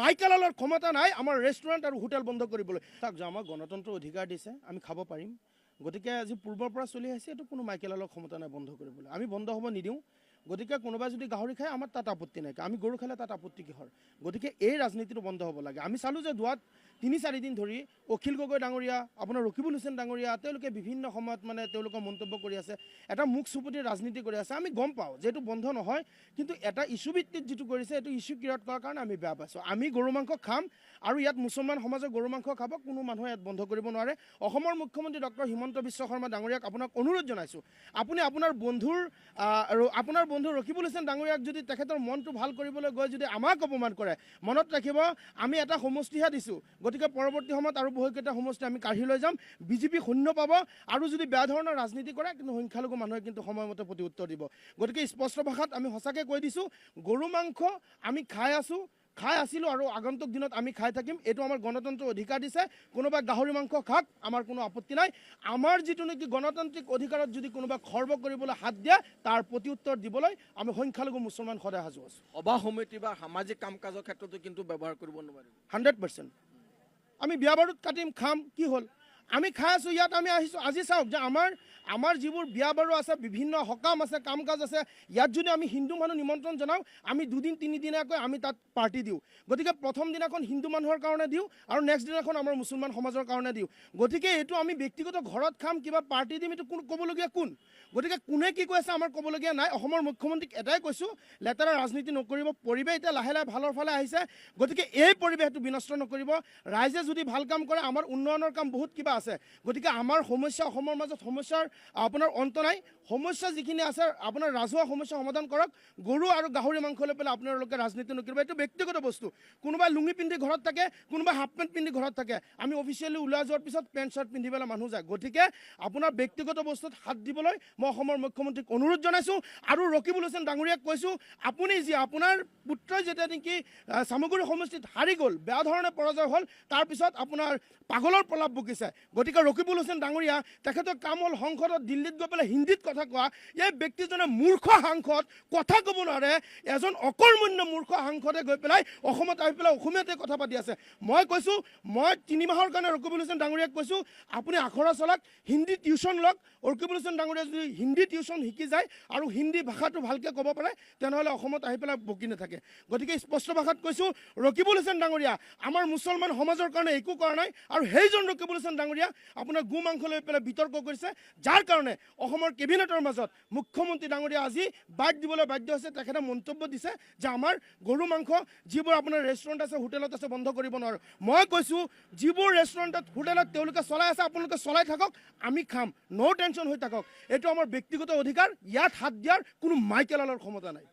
মাইকেলালৰ ক্ষমতা নাই আমাৰ ৰেষ্টুৰেণ্ট আৰু হোটেল বন্ধ কৰিবলৈ। তাক যে আমাক গণতন্ত্ৰ অধিকাৰ দিছে আমি খাব পাৰিম। গতিকে আজি পূৰ্বৰ পৰা চলি আহিছে এইটো কোনো মাইকেলালৰ ক্ষমতা নাই বন্ধ কৰিবলৈ। আমি বন্ধ হ'ব নিদিওঁ। গতিকে কোনোবাই যদি গাহৰি খায় আমাৰ তাত আপত্তি নাই। আমি গৰু খালে তাত আপত্তি কিহৰ? গতিকে এই ৰাজনীতিটো বন্ধ হ'ব লাগে। আমি চালোঁ যে যোৱাত তিনি চাৰিদিন ধৰি অখিল গগৈ ডাঙৰীয়া আপোনাৰ ৰকিবুল হুছেইন ডাঙৰীয়া তেওঁলোকে বিভিন্ন সময়ত মানে তেওঁলোকৰ মন্তব্য কৰি আছে এটা মুখ চুপতিৰ ৰাজনীতি কৰি আছে আমি গম পাওঁ যে এইটো বন্ধ নহয় কিন্তু এটা ইছ্যু ভিত্তিত যিটো কৰিছে এইটো ইছ্যু ক্ৰিয়েট কৰাৰ কাৰণে আমি বেয়া পাইছোঁ। আমি গৰু মাংস খাম আৰু ইয়াত মুছলমান সমাজৰ গৰু মাংস খাব কোনো মানুহে ইয়াত বন্ধ কৰিব নোৱাৰে। অসমৰ মুখ্যমন্ত্ৰী ডক্টৰ হিমন্ত বিশ্ব শৰ্মা ডাঙৰীয়াক আপোনাক অনুৰোধ জনাইছোঁ আপুনি আপোনাৰ বন্ধুৰ আৰু আপোনাৰ বন্ধু ৰকিবুল হুছেইন ডাঙৰীয়াক যদি তেখেতৰ মনটো ভাল কৰিবলৈ গৈ যদি আমাক অপমান কৰে মনত ৰাখিব আমি এটা সমষ্টিহে দিছোঁ। গতিকে পৰৱৰ্তী সময়ত আৰু বহুকেইটা সমষ্টি আমি কাঢ়ি লৈ যাম। বিজেপি শূন্য পাব আৰু যদি বেয়া ধৰণৰ ৰাজনীতি কৰে কিন্তু সংখ্যালঘু মানুহে কিন্তু সময়মতে প্ৰতি উত্তৰ দিব। গতিকে স্পষ্ট ভাষাত আমি সঁচাকৈ কৈ দিছোঁ গৰু মাংস আমি খাই আছোঁ খাই আছিলোঁ আৰু আগন্তুক দিনত আমি খাই থাকিম। এইটো আমাৰ গণতন্ত্ৰ অধিকাৰ দিছে। কোনোবাই গাহৰি মাংস খাওক আমাৰ কোনো আপত্তি নাই। আমাৰ যিটো নেকি গণতান্ত্ৰিক অধিকাৰত যদি কোনোবাই খৰ্ব কৰিবলৈ হাত দিয়ে তাৰ প্ৰতি উত্তৰ দিবলৈ আমি সংখ্যালঘু মুছলমান সদায় সাজু আছোঁ। সভা সমিতি বা সামাজিক কাম কাজৰ ক্ষেত্ৰতো কিন্তু ব্যৱহাৰ কৰিব নোৱাৰিব। Hundred percent. আমি বিয়া বাৰুত কাটিম খাম কি হ'ল? আমি খাই আছোঁ ইয়াত আমি আহিছোঁ, আজি চাওক যে আমাৰ আমাৰ যিবোৰ বিয়া বাৰু আছে, বিভিন্ন সকাম আছে কাম কাজ আছে, ইয়াত যদি আমি হিন্দু মানুহ নিমন্ত্ৰণ জনাওঁ, আমি দুদিন, তিনিদিনীয়াকৈ আমি তাত পাৰ্টি দিওঁ। গতিকে প্ৰথম দিনাখন হিন্দু মানুহৰ কাৰণে দিওঁ আৰু নেক্সট দিনাখন আমাৰ মুছলমান সমাজৰ কাৰণে দিওঁ। গতিকে এইটো আমি ব্যক্তিগত ঘৰত খাম, কিবা পাৰ্টি দিম, এইটো কোন ক'বলগীয়া কোন? গতিকে কোনে কি কৈ আছে আমাৰ ক'বলগীয়া নাই। অসমৰ মুখ্যমন্ত্ৰীক এটাই কৈছোঁ, লেতেৰা ৰাজনীতি নকৰিব, পৰিৱেশ এতিয়া লাহে লাহে ভালৰ ফালে আহিছে। গতিকে এই পৰিৱেশটো বিনষ্ট নকৰিব। ৰাইজে যদি ভালো কাম কৰে, আমাৰ উন্নয়নৰ কাম বহুত কিবা আছে। গতিকে আমাৰ সমস্যা অসমৰ মাজত সমস্যাৰ আপোনাৰ অন্ত নাই। সমস্যা যিখিনি আছে, আপোনাৰ ৰাজহুৱা সমস্যা সমাধান কৰক। গৰু আৰু গাহৰি মাংস লৈ পেলাই আপোনালোকে ৰাজনীতি নকৰিব। এইটো ব্যক্তিগত বস্তু। কোনোবাই লুঙি পিন্ধি ঘৰত থাকে, কোনোবাই হাফ পেণ্ট পিন্ধি ঘৰত থাকে। আমি অফিচিয়েলি ওলাই যোৱাৰ পিছত পেণ্ট চাৰ্ট পিন্ধি পেলাই মানুহ যায়। গতিকে আপোনাৰ ব্যক্তিগত বস্তুত হাত দিবলৈ মই অসমৰ মুখ্যমন্ত্ৰীক অনুৰোধ জনাইছোঁ। আৰু ৰকিবুল হুছেইন ডাঙৰীয়াক কৈছোঁ, আপুনি যি আপোনাৰ পুত্ৰই যেতিয়া নেকি চামগুৰি সমষ্টিত হাৰি গ'ল, বেয়া ধৰণে পৰাজয় হ'ল, তাৰপিছত আপোনাৰ পাগলৰ প্ৰলাপ বকিছে। গতিকে ৰকিবুল হুছেইন ডাঙৰীয়া, তেখেতৰ কাম হ'ল সংসদত দিল্লীত গৈ পেলাই হিন্দীত কথা কোৱা। এই ব্যক্তিজনে মূৰ্খ সাংসদ, কথা ক'ব নোৱাৰে, এজন অকৰ্মণ্য মূৰ্খ সাংসদে গৈ পেলাই অসমত আহি পেলাই অসমীয়াতে কথা পাতি আছে। মই কৈছোঁ, মই তিনি মাহৰ কাৰণে ৰকিবুল হুছেইন ডাঙৰীয়াক কৈছোঁ, আপুনি আখৰা চলাক, হিন্দী টিউশ্যন লওক। ৰকিবুল হুছেইন ডাঙৰীয়া যদি হিন্দী টিউশ্যন শিকি যায় আৰু হিন্দী ভাষাটো ভালকৈ ক'ব পাৰে, তেনেহ'লে অসমত আহি পেলাই বকি নাথাকে। গতিকে স্পষ্ট ভাষাত কৈছোঁ, ৰকিবুল হুছেইন ডাঙৰীয়া, আমাৰ মুছলমান সমাজৰ কাৰণে একো কৰা নাই আৰু সেইজন ৰকিবুল হুছেইন ডাঙৰীয়া আপোনাৰ গো মাংস লৈ পেলাই বিতৰ্ক কৰিছে। যাৰ কাৰণে অসমৰ কেবিনেটৰ মাজত মুখ্যমন্ত্ৰী ডাঙৰীয়া আজি বাদ দিবলৈ বাধ্য হৈছে, তেখেতে মন্তব্য দিছে যে আমাৰ গৰু মাংস যিবোৰ আপোনাৰ ৰেষ্টুৰেণ্ট আছে, হোটেলত আছে, বন্ধ কৰিব নোৱাৰোঁ। মই কৈছোঁ, যিবোৰ ৰেষ্টুৰেণ্টত হোটেলত তেওঁলোকে চলাই আছে, আপোনালোকে চলাই থাকক, আমি খাম। ন' টেনশ্যন হৈ থাকক। এইটো আমাৰ ব্যক্তিগত অধিকাৰ, ইয়াত হাত দিয়াৰ কোনো মাইকেলালৰ ক্ষমতা নাই।